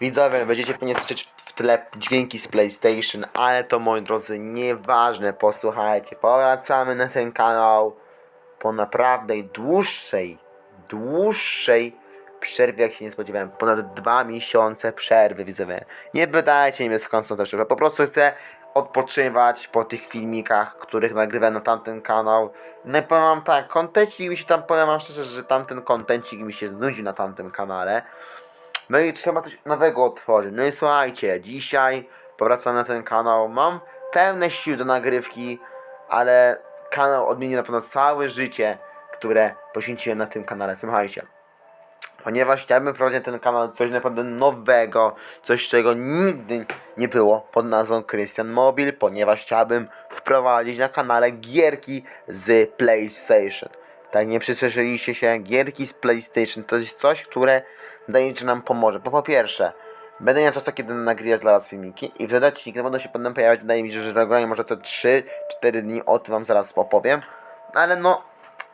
Widzowie, będziecie pewnie słyszeć w tle dźwięki z PlayStation, ale to moi drodzy nieważne, posłuchajcie, powracamy na ten kanał po naprawdę dłuższej, dłuższej przerwie, jak się nie spodziewałem, ponad dwa miesiące przerwy, widzowie. Nie pytajcie mnie skąd są te przerwy, po prostu chcę odpoczywać po tych filmikach, których nagrywałem na tamten kanał. No i powiem wam tak, kontencik mi się tam, powiem wam szczerze, że tamten kontencik mi się znudził na tamtym kanale. No i trzeba coś nowego otworzyć. No i słuchajcie, dzisiaj powracam na ten kanał. Mam pełne sił do nagrywki, ale kanał odmieni na pewno całe życie, które poświęciłem na tym kanale. Słuchajcie. Ponieważ chciałbym wprowadzić na ten kanał coś naprawdę nowego, coś czego nigdy nie było pod nazwą Christian Mobile, ponieważ chciałbym wprowadzić na kanale gierki z PlayStation. Tak nie przesłyszeliście się, gierki z PlayStation to jest coś, które wydaje mi się, że nam pomoże. Bo po pierwsze, będę miał czasu, kiedy nagrywać dla was filmiki i wtedy odcinki będą się będą pojawiać, wydaje mi się, że regularnie może co 3-4 dni, o tym wam zaraz opowiem. Ale no,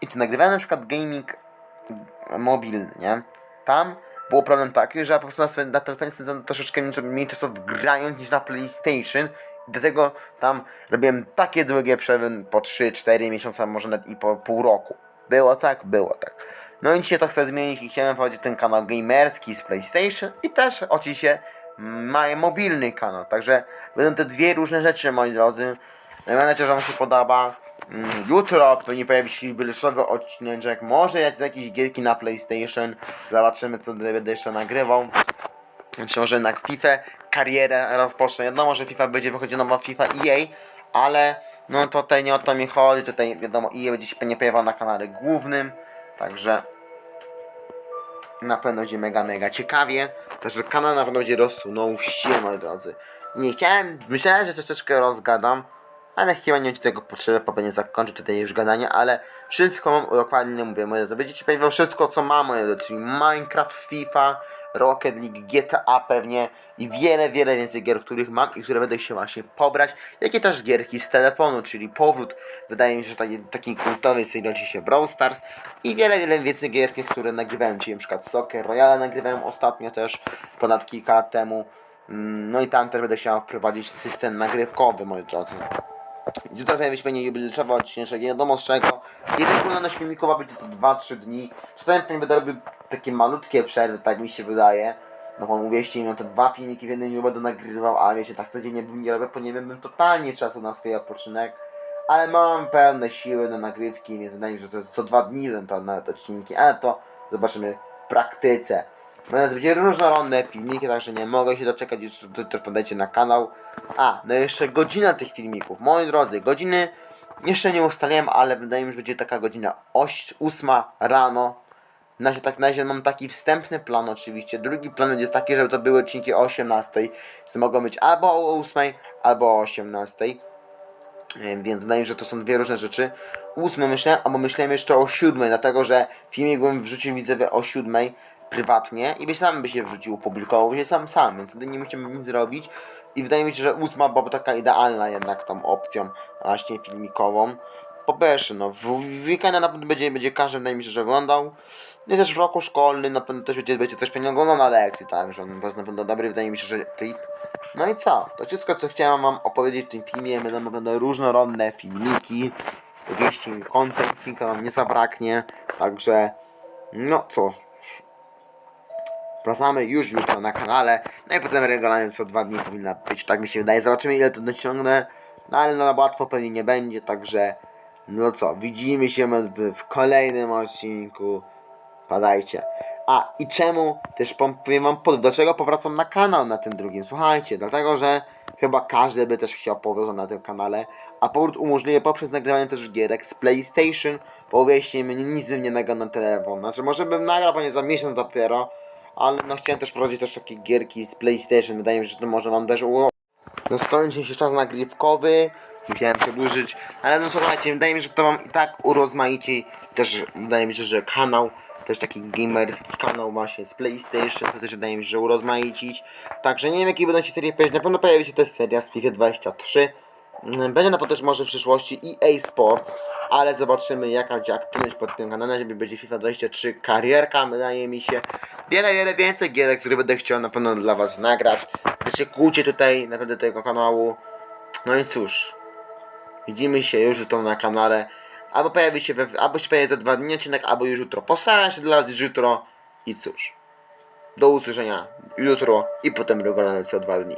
i tu nagrywałem na przykład gaming mobilny, nie? Tam był problem taki, że ja po prostu na, swoim- na telefonie spędzałem troszeczkę mniej- czasu wgrając niż na PlayStation. Dlatego tam robiłem takie długie przerwy po 3-4 miesiące, może nawet i po pół roku. Było tak, było tak. No i dzisiaj to chcę zmienić i chciałem wprowadzić ten kanał gamerski z PlayStation i też oczywiście mają mobilny kanał. Także będą te dwie różne rzeczy, moi drodzy. Mam nadzieję, że Wam się podoba. Mm, Jutro pewnie pojawi się jubileuszowy odcinek. Może jest jakieś gierki na PlayStation. Zobaczymy, co będę jeszcze nagrywał. Czy może jednak FIFA karierę rozpocznę. Wiadomo, że FIFA będzie wychodziła nowa FIFA EA, ale no tutaj nie o to mi chodzi. Tutaj wiadomo, EA będzie się nie pojawiał na kanale głównym. Także na pewno będzie mega, mega ciekawie. Także kanał na pewno będzie rozsunął się, moi drodzy. Nie chciałem, myślałem, że troszeczkę rozgadam, ale chyba nie będzie tego potrzeby, bo nie zakończę tutaj już gadania, ale wszystko mam dokładnie mówię, moi drodzy. Będziecie pojawiało wszystko, co mam, moi drodzy, czyli Minecraft, FIFA, Rocket League, GTA pewnie i wiele, wiele więcej gier, których mam i które będę się właśnie pobrać, jak i też gierki z telefonu, czyli powrót, wydaje mi się, że taki, taki kultowy serial się Brawl Stars i wiele, wiele więcej gierki, które nagrywałem, czyli na przykład Soccer Royale nagrywałem ostatnio też, ponad kilka lat temu, Mm, no i tam też będę chciał wprowadzić system nagrywkowy, moi drodzy. Jutro pojawi się pewnie jubileuszowy nie wiadomo z czego. I regularność filmikowa będzie co 2-3 dni. Czasami pewnie będę robił takie malutkie przerwy, tak mi się wydaje. No bo mi, no te dwa filmiki w jednym dniu będę nagrywał, ale wiecie, tak codziennie bym nie robił, ponieważ bym totalnie czasu na swój odpoczynek. Ale mam pełne siły na nagrywki, więc wydaje mi się, że co dwa dni będą to nawet odcinki, ale to zobaczymy w praktyce. Natomiast będzie różnorodne filmiki, także nie mogę się doczekać, już jutro podajcie na kanał. A, no jeszcze godzina tych filmików. Moi drodzy, godziny jeszcze nie ustaliłem, ale wydaje mi się, że będzie taka godzina 8 rano. Na razie, tak, na razie mam taki wstępny plan oczywiście. Drugi plan jest taki, żeby to były odcinki o 18. Więc mogą być albo o 8, albo o 18. E, Więc wydaje mi się, że to są dwie różne rzeczy. Ósmy myślę, albo myślałem jeszcze o siódmej, dlatego że filmik bym wrzucił widzowie o siódmej prywatnie i byś sam by się wrzucił, opublikował by się sam sam, więc wtedy nie musiałem nic zrobić. I wydaje mi się, że ósma byłaby taka idealna jednak tą opcją właśnie filmikową. Po pierwsze, no w w weekendę na pewno będzie, będzie każdy wydaje mi się, że oglądał. No i też w roku szkolnym na pewno też będzie, będzie też pewnie oglądał na lekcji, także to jest na pewno dobry, wydaje mi się, że tip. No i co? To wszystko, co chciałem wam opowiedzieć w tym filmie. Będą, będą różnorodne filmiki. Mi content, filmika wam nie zabraknie. Także, no cóż. Wracamy już jutro na kanale. No i potem regularnie co dwa dni powinna być, tak mi się wydaje. Zobaczymy ile to dociągnę. No ale no łatwo pewnie nie będzie, także no co, widzimy się w kolejnym odcinku. Padajcie. A i czemu też powiem wam pod, dlaczego powracam na kanał na tym drugim? Słuchajcie, dlatego że chyba każdy by też chciał powrót na tym kanale, a powrót umożliwia poprzez nagrywanie też gierek z PlayStation, bo uwierzcie mi, nic bym nie nagrał na telefon. Znaczy może bym nagrał pewnie za miesiąc dopiero, ale no chciałem też prowadzić też takie gierki z PlayStation, wydaje mi się, że to może wam też. No skończył się czas nagrywkowy, musiałem przedłużyć, ale no słuchajcie, wydaje mi się, że to wam i tak urozmaici, też wydaje mi się, że kanał, też taki gamerski kanał właśnie z PlayStation, to też wydaje mi się, że urozmaicić. Także nie wiem jakie będą się serie pojawić, na pewno pojawi się też seria z FIFA 23. Mm, Będzie na pewno też może w przyszłości EA Sports, ale zobaczymy jaka będzie aktywność pod tym kanale, żeby będzie FIFA 23 karierka, wydaje mi się. Wiele, wiele więcej gierek, które będę chciał na pewno dla was nagrać. Wyczekujcie tutaj naprawdę tego kanału. No i cóż, widzimy się już jutro na kanale. Albo pojawi się, we, albo się pojawi za dwa dni odcinek, albo już jutro. Postaram się dla was jutro i cóż. Do usłyszenia jutro i potem regularnie co dwa dni.